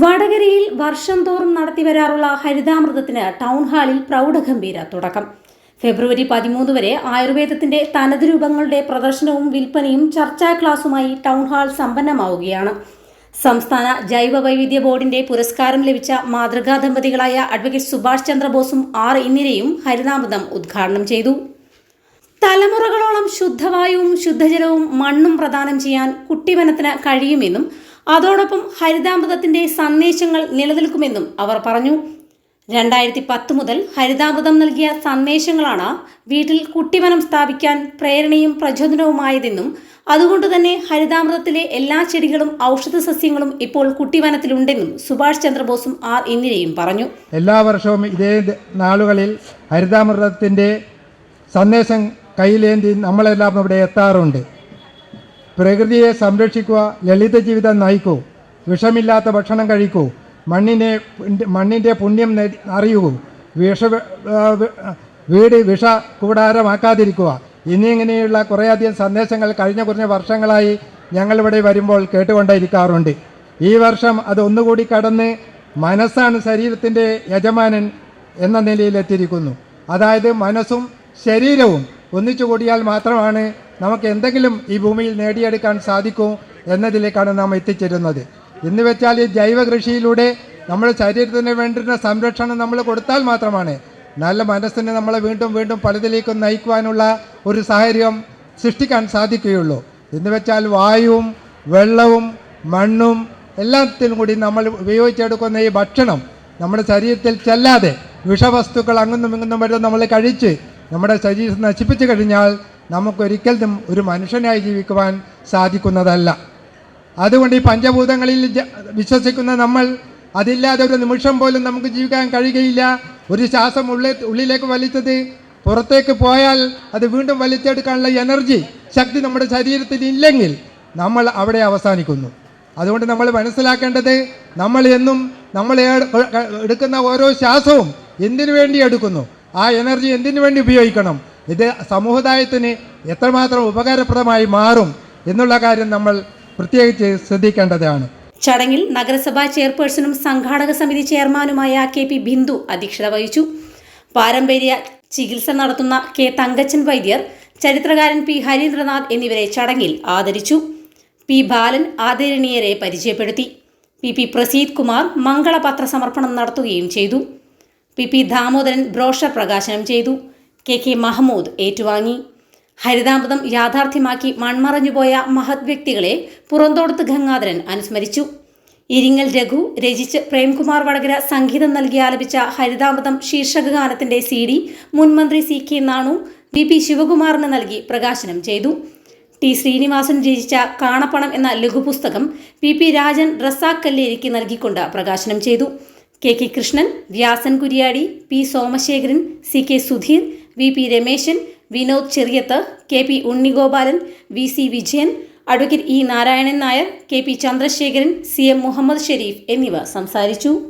വടകരയിൽ വർഷം തോറും നടത്തിവരാറുള്ള ഹരിതാമൃതത്തിന് ടൗൺ ഹാളിൽ പ്രൗഢഗംഭീര തുടക്കം. ഫെബ്രുവരി പതിമൂന്ന് വരെ ആയുർവേദത്തിന്റെ തനത് രൂപങ്ങളുടെ പ്രദർശനവും വിൽപ്പനയും ചർച്ചാ ക്ലാസുമായി ടൗൺ ഹാൾ സമ്പന്നമാവുകയാണ്. സംസ്ഥാന ജൈവ വൈവിധ്യ ബോർഡിന്റെ പുരസ്കാരം ലഭിച്ച മാതൃകാ ദമ്പതികളായ അഡ്വക്കേറ്റ് സുഭാഷ് ചന്ദ്രബോസും ആർ ഇന്ദിരയും ഹരിതാമൃതം ഉദ്ഘാടനം ചെയ്തു. തലമുറകളോളം ശുദ്ധവായുവും ശുദ്ധജലവും മണ്ണും പ്രദാനം ചെയ്യാൻ കുട്ടിവനത്തിന് കഴിയുമെന്നും അതോടൊപ്പം ഹരിതാമൃതത്തിന്റെ സന്ദേശങ്ങൾ നിലനിൽക്കുമെന്നും അവർ പറഞ്ഞു. രണ്ടായിരത്തി പത്ത് മുതൽ ഹരിതാമൃതം നൽകിയ സന്ദേശങ്ങളാണ് വീട്ടിൽ കുട്ടിവനം സ്ഥാപിക്കാൻ പ്രേരണയും പ്രചോദനവുമായതെന്നും അതുകൊണ്ട് തന്നെ ഹരിതാമൃതത്തിലെ എല്ലാ ചെടികളും ഔഷധ സസ്യങ്ങളും ഇപ്പോൾ കുട്ടിവനത്തിലുണ്ടെന്നും സുഭാഷ് ചന്ദ്രബോസും ആർ ഇന്ദിരയും പറഞ്ഞു. എല്ലാ വർഷവും ഇതേ നാളുകളിൽ ഹരിതാമൃതത്തിന്റെ സന്ദേശം കയ്യിലേന്തി നമ്മളെല്ലാം ഇവിടെ എത്താറുണ്ട്. പ്രകൃതിയെ സംരക്ഷിക്കുക ലളിത ജീവിതം നയിക്കൂ വിഷമില്ലാത്ത ഭക്ഷണം കഴിക്കൂ മണ്ണിനെ മണ്ണിന്റെ പുണ്യം അറിയൂ വിഷ വീട് വിഷ കൂടാരമാക്കാതിരിക്കുക. എന്നിങ്ങനെയുള്ള കുറേയധികം സന്ദേശങ്ങൾ കഴിഞ്ഞ കുറഞ്ഞ വർഷങ്ങളായി ഞങ്ങളിവിടെ വരുമ്പോൾ കേട്ടുകൊണ്ടിരിക്കാറുണ്ട് ഈ വർഷം അത് ഒന്നുകൂടി കടന്ന് മനസ്സാണ് ശരീരത്തിന്റെ യജമാനൻ എന്ന നിലയിലെത്തിയിരിക്കുന്നു. അതായത് മനസ്സും ശരീരവും ഒന്നിച്ചു കൂടിയാൽ മാത്രമാണ് നമുക്ക് എന്തെങ്കിലും ഈ ഭൂമിയിൽ നേടിയെടുക്കാൻ സാധിക്കൂ എന്നതിലേക്കാണ് നാം എത്തിച്ചേരുന്നത്. എന്ന് വെച്ചാൽ ഈ ജൈവ കൃഷിയിലൂടെ നമ്മുടെ ശരീരത്തിന് വേണ്ടുന്ന സംരക്ഷണം നമ്മൾ കൊടുത്താൽ മാത്രമാണ് നല്ല മനസ്സിനെ നമ്മളെ വീണ്ടും വീണ്ടും പലതിലേക്കും നയിക്കുവാനുള്ള ഒരു സാഹചര്യം സൃഷ്ടിക്കാൻ സാധിക്കുകയുള്ളൂ. എന്ന് വെച്ചാൽ വായുവും വെള്ളവും മണ്ണും എല്ലാത്തിനും കൂടി നമ്മൾ ഉപയോഗിച്ചെടുക്കുന്ന ഈ ഭക്ഷണം നമ്മുടെ ശരീരത്തിൽ ചെല്ലാതെ വിഷവസ്തുക്കൾ അങ്ങുന്നും ഇങ്ങുന്നും വരെ നമ്മൾ കഴിച്ച് നമ്മുടെ ശരീരം നശിപ്പിച്ചു കഴിഞ്ഞാൽ നമുക്കൊരിക്കലും ഒരു മനുഷ്യനായി ജീവിക്കുവാൻ സാധിക്കുന്നതല്ല. അതുകൊണ്ട് ഈ പഞ്ചഭൂതങ്ങളിൽ വിശ്വസിക്കുന്ന നമ്മൾ അതില്ലാതെ ഒരു നിമിഷം പോലും നമുക്ക് ജീവിക്കാൻ കഴിയുകയില്ല. ഒരു ശ്വാസം ഉള്ളിൽ ഉള്ളിലേക്ക് വലിച്ചത് പുറത്തേക്ക് പോയാൽ അത് വീണ്ടും വലിച്ചെടുക്കാനുള്ള എനർജി ശക്തി നമ്മുടെ ശരീരത്തിൽ ഇല്ലെങ്കിൽ നമ്മൾ അവിടെ അവസാനിക്കുന്നു. അതുകൊണ്ട് നമ്മൾ മനസ്സിലാക്കേണ്ടത് നമ്മൾ എന്നും നമ്മൾ എടുക്കുന്ന ഓരോ ശ്വാസവും എന്തിനു വേണ്ടി എടുക്കുന്നു? ആ എനർജി എന്തിനു വേണ്ടി ഉപയോഗിക്കണം? ഇത് സമുദായത്തിന് എത്രമാത്രം ഉപകാരപ്രദമായി മാറും എന്നുള്ള കാര്യം നമ്മൾ പ്രത്യേകിച്ച് ശ്രദ്ധിക്കേണ്ടതാണ്. ചടങ്ങിൽ നഗരസഭാ ചെയർപേഴ്സണും സംഘാടക സമിതി ചെയർമാനുമായ കെ പി ബിന്ദു അധ്യക്ഷത വഹിച്ചു. പാരമ്പര്യ ചികിത്സ നടത്തുന്ന കെ തങ്കച്ചൻ വൈദ്യർ ചരിത്രകാരൻ പി ഹരീന്ദ്രനാഥ് എന്നിവരെ ചടങ്ങിൽ ആദരിച്ചു. പി ബാലൻ ആദരണീയരെ പരിചയപ്പെടുത്തി. പി പി പ്രസീത് കുമാർ മംഗളപത്ര സമർപ്പണം നടത്തുകയും ചെയ്തു. പി പി ദാമോദരൻ ബ്രോഷർ പ്രകാശനം ചെയ്തു. കെ കെ മഹമ്മൂദ് ഏറ്റുവാങ്ങി. ഹരിതാമൃതം യാഥാർത്ഥ്യമാക്കി മൺമറഞ്ഞുപോയ മഹത് വ്യക്തികളെ പുറന്തോടത്ത് ഗംഗാധരൻ അനുസ്മരിച്ചു. ഇരിങ്ങൽ രഘു രചിച്ച് പ്രേംകുമാർ വടകര സംഗീതം നൽകി ആലപിച്ച ഹരിതാമൃതം ശീർഷക ഗാനത്തിന്റെ സി ഡി മുൻമന്ത്രി C K Nanu V P ശിവകുമാറിന് നൽകി പ്രകാശനം ചെയ്തു. ടി ശ്രീനിവാസൻ രചിച്ച കാണപ്പണം എന്ന ലഘുപുസ്തകം പി പി രാജൻ റസാഖ് കല്ലേരിക്ക് നൽകിക്കൊണ്ട് പ്രകാശനം ചെയ്തു. K K Krishnan Vyasan Kuryadi P Somasekharan C K Sudheer V P Rameshan Vinod Cheriyath K P Unnigopalan V C Vijayan advocate E Narayanan Nair K P Chandrasekharan C M Muhammed Sherif എന്നിവർ സംസാരിച്ചു.